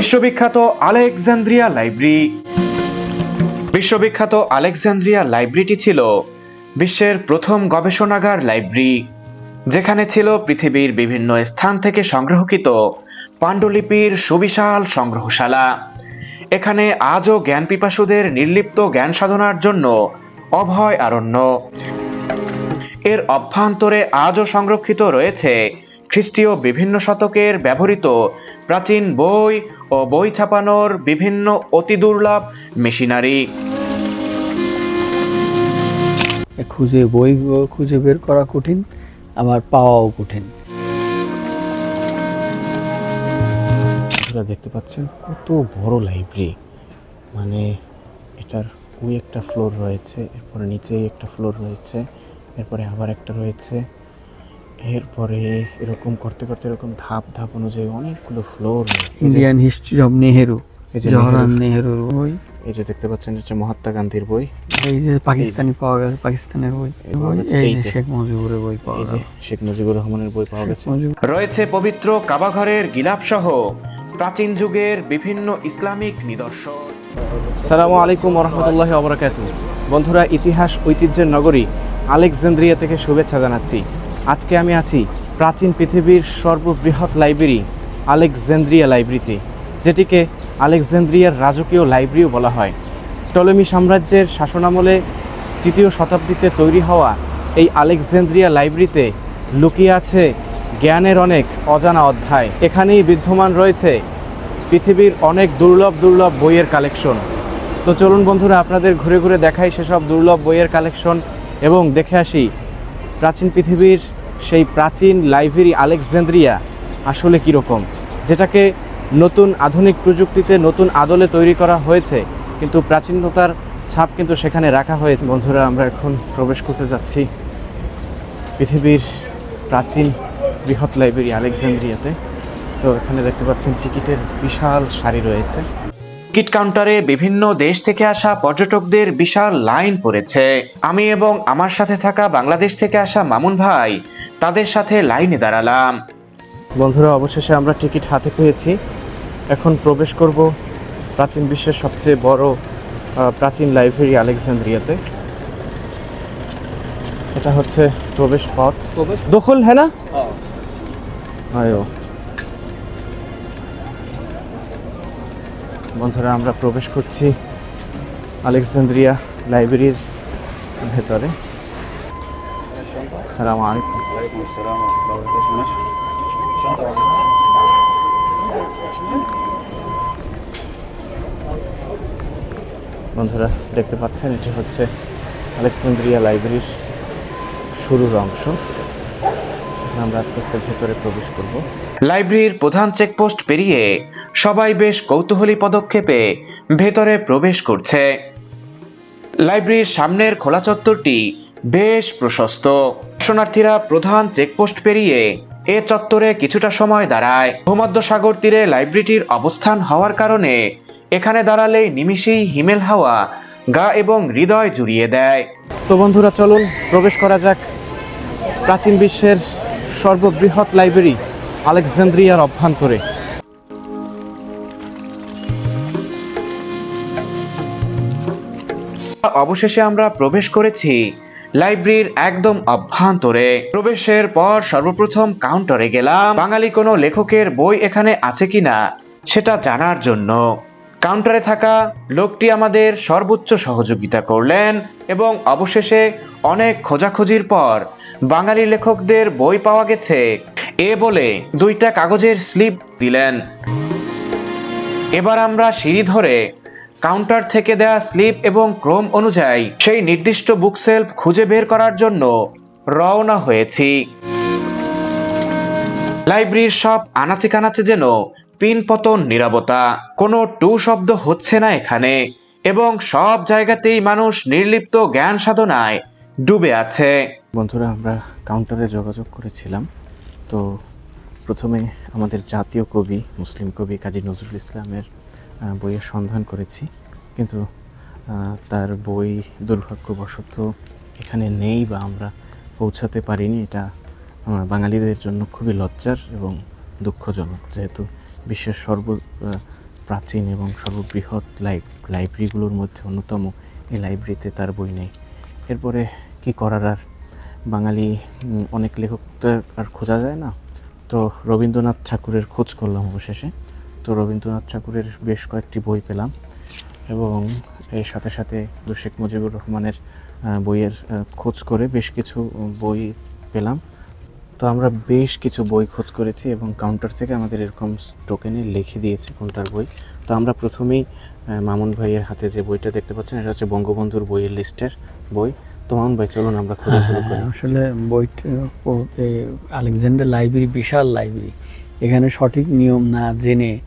বিশ্ববিখ্যাত Alexandria library. বিশ্ববিখ্যাত Alexandria লাইব্রেরিটি ছিল বিশ্বের প্রথম গবেষণাগার লাইব্রেরি, যেখানে ছিল পৃথিবীর বিভিন্ন স্থান থেকে সংগ্রহকৃত পাণ্ডুলিপির সুবিশাল সংগ্রহশালা। এখানে আজও জ্ঞান পিপাসুদের নির্লিপ্ত জ্ঞান সাধনার জন্য অভয় আরণ্য। এর অভ্যন্তরে আজও সংরক্ষিত রয়েছে খ্রিস্টীয় বিভিন্ন শতকের ব্যবহৃত প্রাচীন বই ও বই ছাপানোর বিভিন্ন অতি দুর্লভ মেশিনারি। খুঁজে বই খুঁজে বের করা কঠিন আবার পাওয়াও কঠিন। আপনারা দেখতে পাচ্ছেন কত বড় লাইব্রেরি। মানে এটার ওই একটা ফ্লোর রয়েছে এরপরে নিচেই একটা ফ্লোর রয়েছে এরপরে আবার একটা রয়েছে। এরপরে এরকম করতে করতে এরকম ধাপ ধাপ অনুযায়ী অনেকগুলো floor Indian history of Nehru এই যে জওহরলাল নেহেরুর বই। এই যে দেখতে পাচ্ছেন হচ্ছে মহাত্মা গান্ধীর বই। এই যে পাকিস্তানি পাওয়া গেছে পাকিস্তানের বই। এই গেছে, যে। শেখ মুজিবুরের বই পাওয়া গেল শেখ মুজিবুর রহমানের বই পাওয়া গেছে। রয়েছে পবিত্র কাবাঘরের গিলাপ সহ প্রাচীন যুগের বিভিন্ন ইসলামিক নিদর্শন। সালামু আলাইকুম রহমতুল্লাহ অবরাকাত বন্ধুরা ইতিহাস ঐতিহ্যের নগরী আলেকজান্দ্রিয়া থেকে শুভেচ্ছা জানাচ্ছি। আজকে আমি আছি প্রাচীন পৃথিবীর সর্ববৃহৎ লাইব্রেরি, আলেকজান্দ্রিয়া লাইব্রেরিতে, যেটিকে আলেকজান্দ্রিয়ার রাজকীয় লাইব্রেরিও বলা হয়। টলেমি সাম্রাজ্যের শাসনামলে তৃতীয় শতাব্দীতে তৈরি হওয়া এই আলেকজান্দ্রিয়া লাইব্রেরিতে লুকিয়ে আছে জ্ঞানের অনেক অজানা অধ্যায়। এখানেই বিদ্যমান রয়েছে পৃথিবীর অনেক দুর্লভ দুর্লভ বইয়ের কালেকশন। তো চলুন বন্ধুরা, আপনাদের ঘুরে ঘুরে দেখাই সেসব দুর্লভ বইয়ের কালেকশন এবং দেখে আসি প্রাচীন পৃথিবীর সেই প্রাচীন লাইব্রেরি আলেকজান্দ্রিয়া আসলে কীরকম? যেটাকে নতুন আধুনিক প্রযুক্তিতে নতুন আদলে তৈরি করা হয়েছে, কিন্তু প্রাচীনতার ছাপ কিন্তু সেখানে রাখা হয়েছে। বন্ধুরা, আমরা এখন প্রবেশ করতে যাচ্ছি পৃথিবীর প্রাচীন বৃহৎ লাইব্রেরি আলেকজান্দ্রিয়াতে। তো এখানে দেখতে পাচ্ছেন টিকিটের বিশাল সারি রয়েছে। টিকিট কাউন্টারে বিভিন্ন দেশ থেকে আসা পর্যটকদের বিশাল লাইন পড়েছে। আমি এবং আমার সাথে থাকা বাংলাদেশ থেকে আসা মামুন ভাই তাদের সাথে লাইনে দাঁড়ালাম। বন্ধুরা অবশেষে আমরা টিকিট হাতে পেয়েছি। এখন প্রবেশ করব প্রাচীন বিশ্বের সবচেয়ে বড় প্রাচীন লাইব্রেরি আলেকজান্দ্রিয়াতে। এটা হচ্ছে প্রবেশ পথ। দখল হ্যাঁ না? আয়ো। বন্ধুরা, আমরা প্রবেশ করছি আলেকজান্দ্রিয়া লাইব্রেরির ভেতরে। সালাম বন্ধুরা, দেখতে পাচ্ছেন, এটি হচ্ছে আলেকজান্দ্রিয়া লাইব্রেরির শুরুর অংশ। এখন আমরা আস্তে আস্তে ভেতরে প্রবেশ করব। লাইব্রেরির প্রধান চেকপোস্ট পেরিয়ে সবাই বেশ কৌতূহলী পদক্ষেপে ভেতরে প্রবেশ করছে। লাইব্রেরির সামনের খোলা চত্বরটি বেশ প্রশস্ত। দর্শনার্থীরা প্রধান চেকপোস্ট পেরিয়ে এ চত্বরে কিছুটা সময় দাঁড়ায়। ভূমধ্য সাগর তীরে লাইব্রেরিটির অবস্থান হওয়ার কারণে এখানে দাঁড়ালেই নিমিষেই হিমেল হাওয়া গা এবং হৃদয় জুড়িয়ে দেয়। তো বন্ধুরা চলুন প্রবেশ করা যাক। প্রাচীন বিশ্বের সর্ববৃহৎ লাইব্রেরি আলেকজান্দ্রিয়ার অভ্যন্তরে। অবশেষে আমরা প্রবেশ করেছি লাইব্রেরির একদম অভ্যন্তরে। প্রবেশের পর সর্বপ্রথম কাউন্টারে গেলাম, বাঙালি কোনো লেখকের বই এখানে আছে কিনা সেটা জানার জন্য। কাউন্টারে থাকা লোকটি আমাদের সর্বোচ্চ সহযোগিতা করলেন এবং অবশেষে অনেক খোঁজাখুঁজির পর বাঙালি লেখকদের বই পাওয়া গেছে। এ বলে দুইটা কাগজের স্লিপ দিলেন। এবার আমরা সিঁড়ি ধরে কাউন্টার থেকে দেয়া স্লিপ এবং ক্রম অনুযায়ী সেই নির্দিষ্ট বুক সেলফ খুঁজে বের করার জন্য রওনা হয়েছি। লাইব্রেরির সব আনাচে কানাচে যেন পিন পতন নিরাপত্তা কোনো টু শব্দ হচ্ছে না এখানে এবং সব জায়গাতেই মানুষ নির্লিপ্ত জ্ঞান সাধনায় ডুবে আছে। বন্ধুরা, আমরা কাউন্টারে যোগাযোগ করেছিলাম। তো প্রথমে আমাদের জাতীয় কবি, মুসলিম কবি কাজী নজরুল ইসলামের বইয়ের সন্ধান করেছি। কিন্তু তার বই দুর্ভাগ্যবশত এখানে নেই বা আমরা পৌঁছাতে পারিনি। এটা আমার বাঙালিদের জন্য খুবই লজ্জার এবং দুঃখজনক। যেহেতু বিশ্বের সর্ব প্রাচীন এবং সর্ববৃহৎ লাইব লাইব্রেরিগুলোর মধ্যে অন্যতম এই লাইব্রেরিতে তার বই নেই। এরপরে কি করার আর বাঙালি অনেক লেখক আর খোঁজা যায় না। তো রবীন্দ্রনাথ ঠাকুরের খোঁজ করলাম অবশেষে। তো রবীন্দ্রনাথ ঠাকুরের বেশ কয়েকটি বই পেলাম এবং এর সাথে সাথে দু শেখ মুজিবুর রহমানের বইয়ের খোঁজ করে বেশ কিছু বই পেলাম। তো আমরা বেশ কিছু বই খোঁজ করেছি এবং কাউন্টার থেকে আমাদের এরকম টোকেনে লিখে দিয়েছে কোনটার বই। তো আমরা প্রথমেই মামুন ভাইয়ের হাতে যে বইটা দেখতে পাচ্ছেন, এটা হচ্ছে বঙ্গবন্ধুর বইয়ের লিস্টের বই। তো মামুন ভাই চলুন আমরা খোঁজা শুরু করি। হ্যাঁ, আসলে বইটা আলেকজান্ডার লাইব্রেরি বিশাল লাইব্রেরি। এখানে সঠিক নিয়ম না জেনে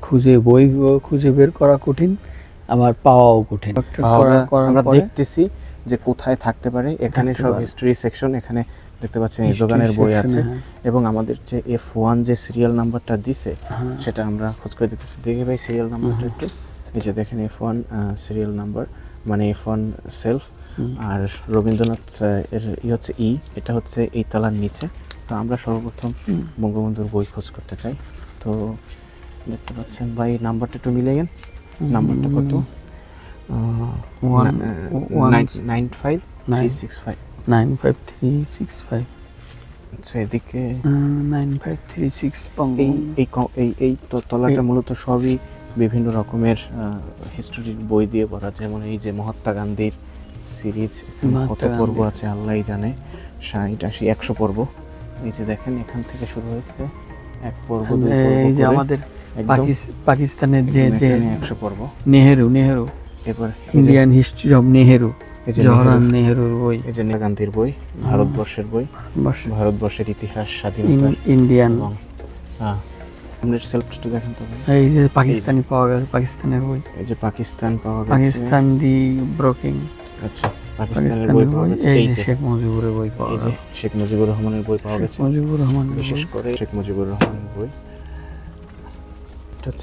খুঁজে বই খুঁজে বের করা কঠিন আবার পাওয়াও কঠিন। আমরা- করা- দেখতেছি যে কোথায় থাকতে পারে। এখানে সব হিস্ট্রি সেকশন এখানে দেখতে পাচ্ছেন এই দোকানের বই আছে। হ্যাঁ। এবং আমাদের যে এফ ওয়ান যে সিরিয়াল নাম্বারটা দিছে হ্যাঁ। সেটা আমরা খোঁজ করে দেখতেছি। দেখে ভাই সিরিয়াল নাম্বারটা একটু। এই যে দেখেন এফ ওয়ান সিরিয়াল নাম্বার মানে এফ ওয়ান সেলফ। আর রবীন্দ্রনাথ এর ই হচ্ছে ই এটা হচ্ছে এই তলার নিচে। তো আমরা সর্বপ্রথম বঙ্গবন্ধুর বই খোঁজ করতে চাই। তো দেখতে পাচ্ছেন ভাই নাম্বারটা একটু মিলে গেন নাম্বারটা কত? Nine five three six five nine five three six five এদিকে নাইন ফাইভ থ্রি সিক্স এই এই এই তলাটা মূলত সবই বিভিন্ন রকমের হিস্টোরির বই দিয়ে পড়া যেমন এই যে মহাত্মা গান্ধীর সিরিজ কত পর্ব। আছে আল্লাহই জানে। ষাট আশি একশো পর্ব। এই যে দেখেন এখান থেকে শুরু হয়েছে। এক পর্ব এই যে আমাদের পাকিস্তানের যে যে একশো পর্ব। নেহেরু নেহেরু। এরপর Indian history of Nehru Jawaharlal Nehru, নেহেরুর বই। এই যে গান্ধীর বই ভারতবর্ষের বই। ভারতবর্ষের ইতিহাস স্বাধীনতা। ইন্ডিয়ান হ্যাঁ আপনার সেলফ দেখেন তো এই যে পাকিস্তানি পাওয়া গেছে পাকিস্তানের বই। এই যে পাকিস্তান পাওয়া গেছে। Pakistan the broking. আচ্ছা পাকিস্তানের বই পাওয়া গেছে। এই যে শেখ মুজিবুরের বই পাওয়া এই যে গেছে। শেখ মুজিবুর রহমানের বই পাওয়া গেছে। মুজিবুর রহমানের বিশেষ করে শেখ মুজিবুর রহমানের বই।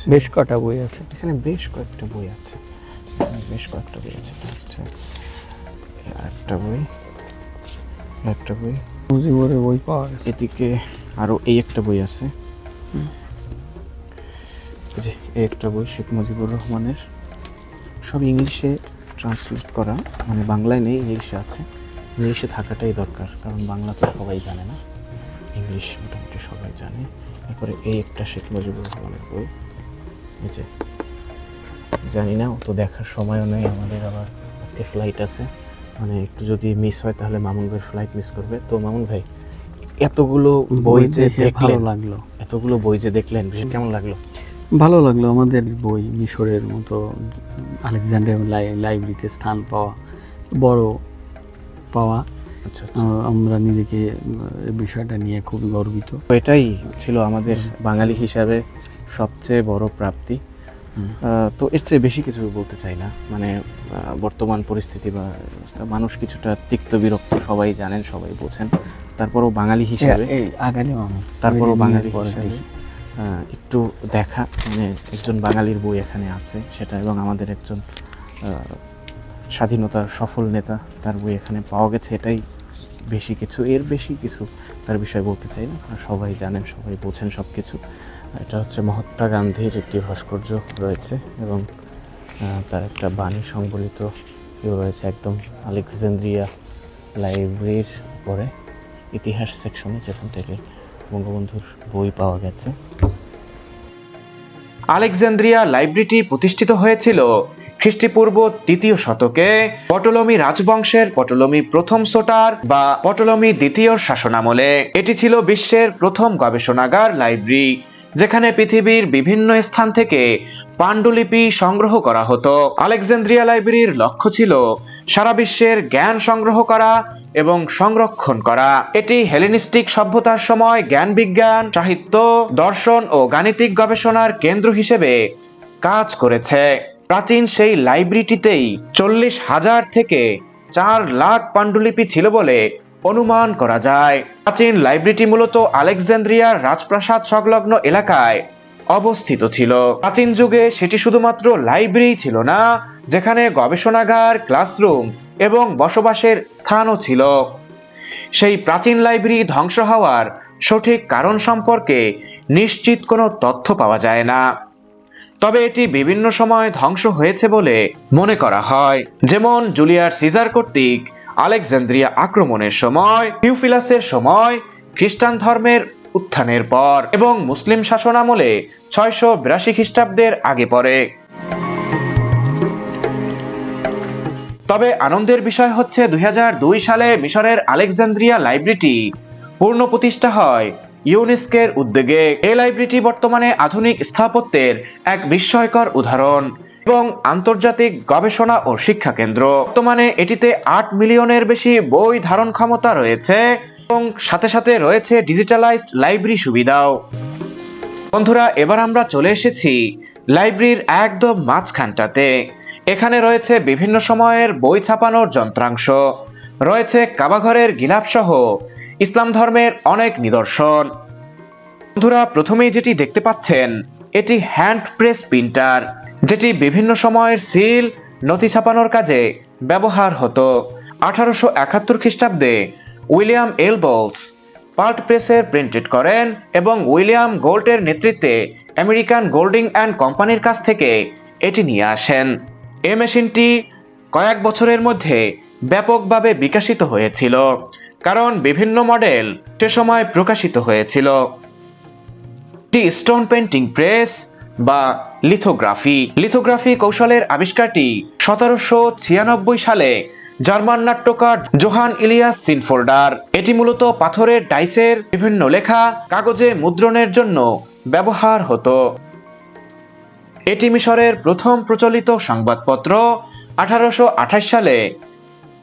বেশ কটা বই আছে? এখানে বেশ কয়েকটা বই আছে। বেশ কয়েকটা বই আছে। হচ্ছে একটা বই একটা বই। মুজিবুরের বই পাওয়া গেছে। এদিকে আরও এই একটা বই আছে। যে এই একটা বই শেখ মুজিবুর রহমানের। সব ইংলিশে ট্রান্সলেট করা মানে বাংলায় নেই ইংলিশে আছে। ইংলিশে থাকাটাই দরকার কারণ বাংলা তো সবাই জানে না। ইংলিশ মোটামুটি সবাই জানে। তারপরে এই একটা শেখ মুজিবুর রহমানের বই। এই যে জানি না অত দেখার সময়ও নেই আমাদের আবার আজকে ফ্লাইট আছে। মানে একটু যদি মিস হয় তাহলে মামুন ভাই ফ্লাইট মিস করবে। তো মামুন ভাই এতগুলো বই যে দেখলেন লাগল। এতগুলো বই যে দেখলেন কেমন লাগল? ভালো লাগল আমাদের বই মিশরের মতো আলেকজান্ডার লাই- লাইব্রেরিতে স্থান পাওয়া বড় পাওয়া। আচ্ছা আচ্ছা। আমরা নিজেকে এই বিষয়টা নিয়ে খুবই গর্বিত। এটাই ছিল আমাদের বাঙালি হিসাবে সবচেয়ে বড় প্রাপ্তি। তো এর চেয়ে বেশি কিছু বলতে চাই না। মানে বর্তমান পরিস্থিতি বা মানুষ কিছুটা তিক্ত বিরক্ত সবাই জানেন সবাই বোঝেন। তারপরও বাঙালি হিসাবে তারপরও বাঙালি হিসাবে একটু দেখা মানে একজন বাঙালির বই এখানে আছে সেটা এবং আমাদের একজন স্বাধীনতার সফল নেতা তার বই এখানে পাওয়া গেছে, এটাই বেশি কিছু, এর বেশি কিছু তার বিষয়ে বলতে চাই না। সবাই জানেন, সবাই বোঝেন সব কিছু এটা হচ্ছে মহাত্মা গান্ধীর একটি ভাস্কর্য রয়েছে এবং তার একটা বাণী সংবলিত রয়েছে একদম আলেকজান্দ্রিয়া লাইব্রেরির পরে, ইতিহাস সেকশনে যেখান থেকে বঙ্গবন্ধুর বই পাওয়া গেছে। আলেকজান্দ্রিয়া লাইব্রেরিটি প্রতিষ্ঠিত হয়েছিল খ্রিস্টপূর্ব তৃতীয় শতকে। পটলমি রাজবংশের পটলমি প্রথম সোটার বা পটলমি দ্বিতীয় শাসনামলে। এটি ছিল বিশ্বের প্রথম গবেষণাগার লাইব্রেরি। যেখানে পৃথিবীর বিভিন্ন স্থান থেকে পাণ্ডুলিপি সংগ্রহ করা হতো। আলেকজান্দ্রিয়া লাইব্রেরির লক্ষ্য ছিল সারা বিশ্বের জ্ঞান সংগ্রহ করা এবং সংরক্ষণ করা। এটি হেলেনিস্টিক সভ্যতার সময় জ্ঞান বিজ্ঞান, সাহিত্য, দর্শন ও গাণিতিক গবেষণার কেন্দ্র হিসেবে কাজ করেছে। প্রাচীন সেই লাইব্রেরিটিতেই চল্লিশ হাজার থেকে চার লাখ পাণ্ডুলিপি ছিল বলে অনুমান করা যায়। প্রাচীন লাইব্রেরিটি মূলত আলেকজান্দ্রিয়ার রাজপ্রাসাদ সংলগ্ন এলাকায় অবস্থিত ছিল। প্রাচীন যুগে সেটি শুধুমাত্র লাইব্রেরি ছিল না, যেখানে গবেষণাগার, ক্লাসরুম এবং বসবাসের স্থানও ছিল। সেই প্রাচীন লাইব্রেরি ধ্বংস হওয়ার সঠিক কারণ সম্পর্কে নিশ্চিত কোনো তথ্য পাওয়া যায় না। তবে এটি বিভিন্ন সময় ধ্বংস হয়েছে বলে মনে করা হয়। যেমন জুলিয়ার সিজার কর্তৃক আলেকজান্দ্রিয়া আক্রমণের সময় হিউফিলাসের সময়, খ্রিস্টান ধর্মের উত্থানের পর এবং মুসলিম শাসনামলে ছয়শো বিরাশি খ্রিস্টাব্দের আগে পরে। তবে আনন্দের বিষয় হচ্ছে দুই হাজার দুই সালে মিশরের আলেকজান্দ্রিয়া লাইব্রেরিটি পূর্ণ প্রতিষ্ঠা হয় ইউনেস্কের উদ্যোগে। এই লাইব্রেরিটি বর্তমানে আধুনিক স্থাপত্যের এক বিস্ময়কর উদাহরণ। এবং আন্তর্জাতিক গবেষণা ও শিক্ষা কেন্দ্র। বর্তমানে এটিতে আট মিলিয়নের বেশি বই ধারণ ক্ষমতা রয়েছে এবং সাথে সাথে রয়েছে ডিজিটালাইজড লাইব্রেরি সুবিধাও। বন্ধুরা, এবার আমরা চলে এসেছি লাইব্রেরির একদম মাঝখানটাতে। এখানে রয়েছে বিভিন্ন সময়ের বই ছাপানোর যন্ত্রাংশ, রয়েছে কাবাঘরের গিলাপ সহ ইসলাম ধর্মের অনেক নিদর্শন। বন্ধুরা, প্রথমেই যেটি দেখতে পাচ্ছেন, এটি হ্যান্ড প্রেস প্রিন্টার। যেটি বিভিন্ন সময়ের সিল নথি ছাপানোর কাজে ব্যবহার হতো। আঠারোশো একাত্তর খ্রিস্টাব্দে উইলিয়াম এলবলস পার্ট প্রেসের প্রিন্টেড করেন এবং উইলিয়াম গোল্টের নেতৃত্বে আমেরিকান গোল্ডিং অ্যান্ড কোম্পানির কাছ থেকে এটি নিয়ে আসেন। এ মেশিনটি কয়েক বছরের মধ্যে ব্যাপকভাবে বিকশিত হয়েছিল, কারণ বিভিন্ন মডেল সে সময় প্রকাশিত হয়েছিল। একটি স্টোন পেন্টিং প্রেস বা লিথোগ্রাফি। লিথোগ্রাফি কৌশলের আবিষ্কারটি সতেরোশো ছিয়ানব্বই সালে জার্মান নাট্যকার জোহান ইলিয়াস সিনফোল্ডার। এটি মূলত পাথরের ডাইসের বিভিন্ন লেখা কাগজে মুদ্রণের জন্য ব্যবহার হতো। এটি মিশরের প্রথম প্রচলিত সংবাদপত্র। আঠারোশো আঠাশ সালে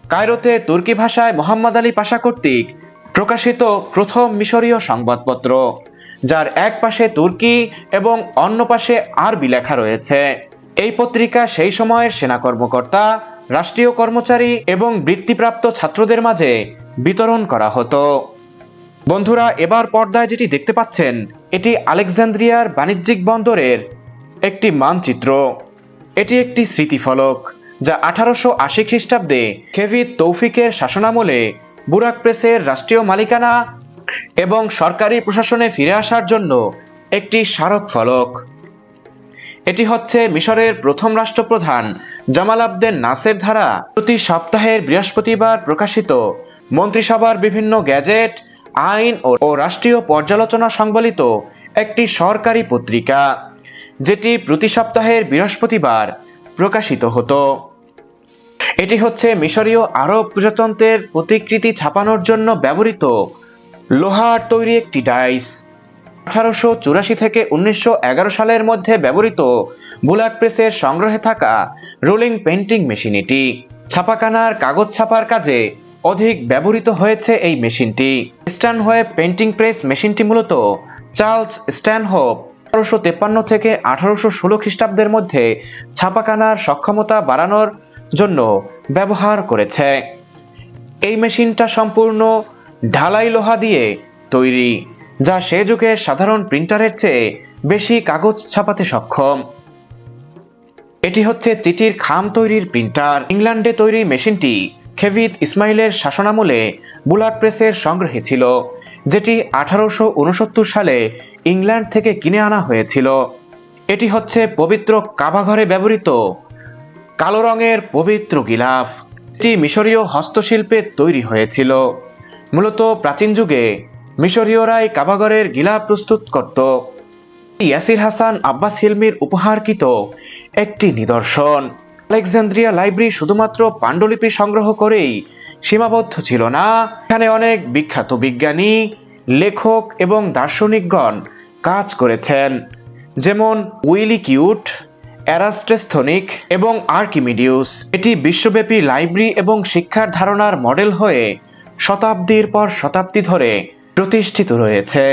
কায়রোতে তুর্কি ভাষায় মোহাম্মদ আলী পাশা কর্তৃক প্রকাশিত প্রথম মিশরীয় সংবাদপত্র। যার এক পাশে তুর্কি এবং অন্য পাশে আরবি লেখা রয়েছে। এই পত্রিকা সেই সময়ের সেনা কর্মকর্তা, রাষ্ট্রীয় কর্মচারী এবং বৃত্তিপ্রাপ্ত ছাত্রদের মাঝে বিতরণ করা হতো। বন্ধুরা, এবার পর্দায় যেটি দেখতে পাচ্ছেন, এটি আলেকজান্দ্রিয়ার বাণিজ্যিক বন্দরের একটি মানচিত্র। এটি একটি স্মৃতিফলক, যা আঠারোশো আশি খ্রিস্টাব্দে খেভিদ তৌফিকের শাসনামলে বুরাক প্রেসের রাষ্ট্রীয় মালিকানা এবং সরকারি প্রশাসনে ফিরে আসার জন্য একটি স্মারক ফলক। এটি হচ্ছে মিশরের প্রথম রাষ্ট্রপ্রধান জামাল আবদেন নাসের ধারা। প্রতি সপ্তাহের বৃহস্পতিবার প্রকাশিত মন্ত্রিসভার বিভিন্ন গ্যাজেট, আইন ও রাষ্ট্রীয় পর্যালোচনা সংবলিত একটি সরকারি পত্রিকা, যেটি প্রতি সপ্তাহের বৃহস্পতিবার প্রকাশিত হতো। এটি হচ্ছে মিশরীয় আরব প্রজাতন্ত্রের প্রতিকৃতি ছাপানোর জন্য ব্যবহৃত লোহার তৈরি একটি ডাইস। আঠারোশো চুরাশি থেকে উনিশশো এগারো সালের মধ্যে ব্যবহৃত বুলাক প্রেসের সংগ্রহে থাকা রোলিং পেন্টিং মেশিন এটি ছাপাখানার কাগজ ছাপার কাজে অধিক ব্যবহৃত হয়েছে এই মেশিনটি। স্ট্যানহোয়েব পেন্টিং প্রেস মেশিনটি মূলত চার্লস স্ট্যান স্ট্যানহোপ আঠারোশো তেপ্পান্ন থেকে আঠারোশো ষোলো খ্রিস্টাব্দের মধ্যে ছাপাখানার সক্ষমতা বাড়ানোর জন্য ব্যবহার করেছে। এই মেশিনটা সম্পূর্ণ ঢালাই লোহা দিয়ে তৈরি, যা সে যুগের সাধারণ প্রিন্টারের চেয়ে বেশি কাগজ ছাপাতে সক্ষম। এটি হচ্ছে চিঠির খাম তৈরির প্রিন্টার। ইংল্যান্ডে তৈরি মেশিনটি খেভিদ ইসমাইলের শাসনামলে বুলাক প্রেসের সংগ্রহে ছিল, যেটি আঠারোশো উনসত্তর সালে ইংল্যান্ড থেকে কিনে আনা হয়েছিল। এটি হচ্ছে পবিত্র কাবাঘরে ব্যবহৃত কালো রঙের পবিত্র গিলাফ। এটি মিশরীয় হস্তশিল্পে তৈরি হয়েছিল। মূলত প্রাচীন যুগে মিশরীয়রাই কাবাগরের গিলা প্রস্তুত করত। ইয়াসির হাসান আব্বাস হিলমির উপহারকৃত একটি নিদর্শন। আলেকজান্দ্রিয়া লাইব্রেরি শুধুমাত্র পাণ্ডুলিপি সংগ্রহ করেই সীমাবদ্ধ ছিল না। এখানে অনেক বিখ্যাত বিজ্ঞানী, লেখক এবং দার্শনিকগণ কাজ করেছেন। যেমন উইলি কিউট অ্যারাস্টেস্থনিক এবং আর্কিমিডিউস। এটি বিশ্বব্যাপী লাইব্রেরি এবং শিক্ষার ধারণার মডেল হয়ে শতাব্দীর পর শতাব্দী ধরে প্রতিষ্ঠিত রয়েছে।